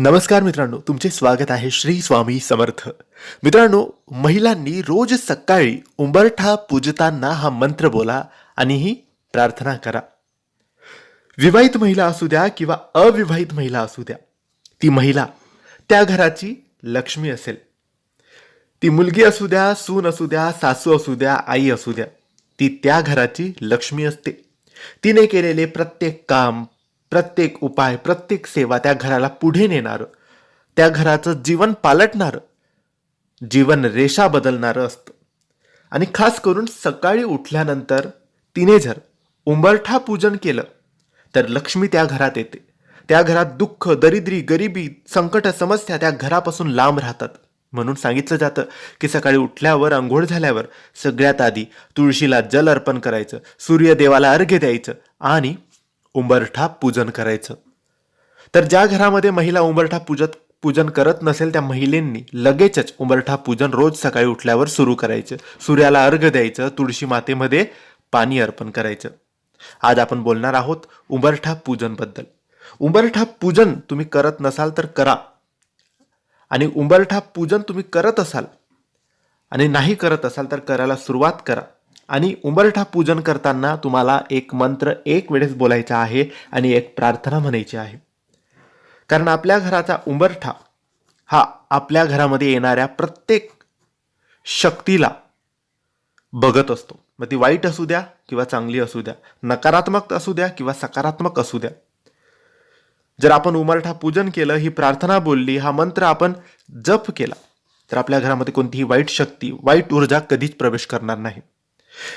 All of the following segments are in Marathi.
नमस्कार मित्रांनो तुमचे स्वागत आहे श्री स्वामी समर्थ. मित्रांनो महिलांनी रोज सकाळी उंबरठा पूजताना हा मंत्र बोला आणि ही प्रार्थना करा. विवाहित महिला असू द्या किंवा अविवाहित महिला असू द्या ती महिला त्या घराची लक्ष्मी असेल. ती मुलगी असू द्या सून असू द्या सासू असू द्या आई असू द्या ती त्या घराची लक्ष्मी असते. तिने केलेले प्रत्येक काम प्रत्येक उपाय प्रत्येक सेवा त्या घराला पुढे नेणारं त्या घराचं जीवन पालटणारं जीवन रेषा बदलणारं असतं. आणि खास करून सकाळी उठल्यानंतर तिने जर उंबरठा पूजन केलं तर लक्ष्मी त्या घरात येते. त्या घरात दुःख दरिद्री गरिबी संकट समस्या त्या घरापासून लांब राहतात. म्हणून सांगितलं जातं की सकाळी उठल्यावर आंघोळ झाल्यावर सगळ्यात आधी तुळशीला जल अर्पण करायचं सूर्यदेवाला अर्घ्य द्यायचं आणि उंबरठा पूजन करायचं. तर ज्या घरामध्ये महिला उंबरठा पूजत पूजन करत नसेल त्या महिलेंनी लगेचच उंबरठा पूजन रोज सकाळी उठल्यावर सुरू करायचं. सूर्याला अर्घ द्यायचं तुळशी मातेमध्ये पाणी अर्पण करायचं. आज आपण बोलणार आहोत उंबरठा पूजनबद्दल उंबरठा पूजन तुम्ही करत नसाल तर करा. आणि उंबरठा पूजन तुम्ही करत असाल आणि नाही करत असाल तर करायला सुरुवात करा. आणि उंबरठा पूजन करताना तुम्हाला एक मंत्र एक वेळेस बोलायचा आहे आणि एक प्रार्थना म्हणायची आहे. कारण आपल्या घराचा उंबरठा हा आपल्या घरामध्ये येणाऱ्या प्रत्येक शक्तीला बघत असतो. मग ती वाईट असू द्या किंवा चांगली असू द्या नकारात्मक असू द्या किंवा सकारात्मक असू द्या. जर आपण उमरठा पूजन केलं ही प्रार्थना बोलली हा मंत्र आपण जप केला तर आपल्या घरामध्ये कोणतीही वाईट शक्ती वाईट ऊर्जा कधीच प्रवेश करणार नाही.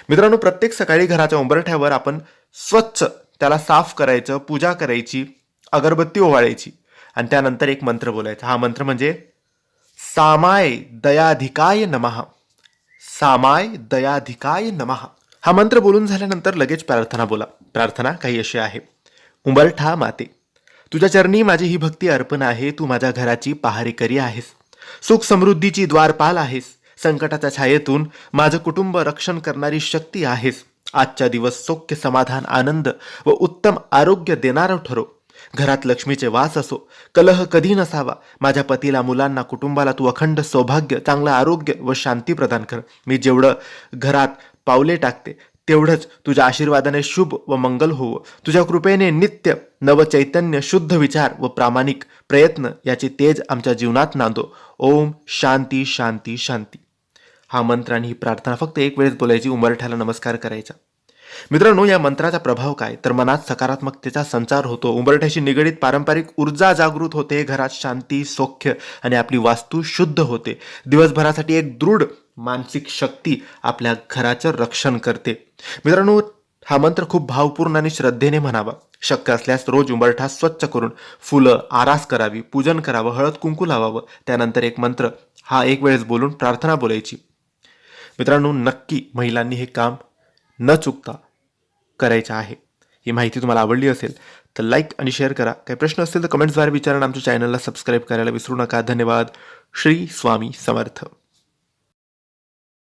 मित्रांनो प्रत्येक सकाळी घराच्या उंबरठ्यावर आपण स्वच्छ त्याला साफ करायचं पूजा करायची अगरबत्ती ओवाळायची. आणि त्यानंतर एक मंत्र बोलायचा. हा मंत्र म्हणजे सामाय दयाधिकाय नमः. सामाय दयाधिकाय नमः. हा मंत्र बोलून झाल्यानंतर लगेच प्रार्थना बोला. प्रार्थना काही अशी आहे. उंबरठा माते तुझ्या चरणी माझी ही भक्ती अर्पण आहे. तू माझ्या घराची पहारेकरी आहेस. सुख समृद्धीची द्वारपाल आहेस. संकटाच्या छायेतून माझं कुटुंब रक्षण करणारी शक्ती आहेस. आजच्या दिवस सौख्य समाधान आनंद व उत्तम आरोग्य देणारं ठरो. घरात लक्ष्मीचे वास असो कलह कधी नसावा माझ्या पतीला मुलांना कुटुंबाला तू अखंड सौभाग्य चांगलं आरोग्य व शांती प्रदान कर. मी जेवढं घरात पावले टाकते तेवढंच तुझ्या आशीर्वादाने शुभ व मंगल होवो. तुझ्या कृपेने नित्य नवचैतन्य शुद्ध विचार व प्रामाणिक प्रयत्न याची तेज आमच्या जीवनात नांदो. ओम शांती शांती शांती. हा मंत्र आणि ही प्रार्थना फक्त एक वेळेस बोलायची उंबरठ्याला नमस्कार करायचा. मित्रांनो या मंत्राचा प्रभाव काय? तर मनात सकारात्मकतेचा संचार होतो. उंबरठ्याशी निगडीत पारंपरिक ऊर्जा जागृत होते. घरात शांती सौख्य आणि आपली वास्तू शुद्ध होते. दिवसभरासाठी एक दृढ मानसिक शक्ती आपल्या घराचं रक्षण करते. मित्रांनो हा मंत्र खूप भावपूर्ण आणि श्रद्धेने म्हणावा. शक्य असल्यास रोज उंबरठा स्वच्छ करून फुलं आरास करावी पूजन करावं हळद कुंकू लावावं. त्यानंतर एक मंत्र हा एक वेळेस बोलून प्रार्थना बोलायची. मित्रांनो नक्की महिलांनी हे काम न चुकता करायचं आहे. ही माहिती तुम्हाला आवडली असेल तर लाईक आणि शेअर करा. काही प्रश्न असतील तर कमेंट्सद्वारे विचारा आमच्या चॅनलला सबस्क्राईब करायला विसरू नका. धन्यवाद. श्री स्वामी समर्थ.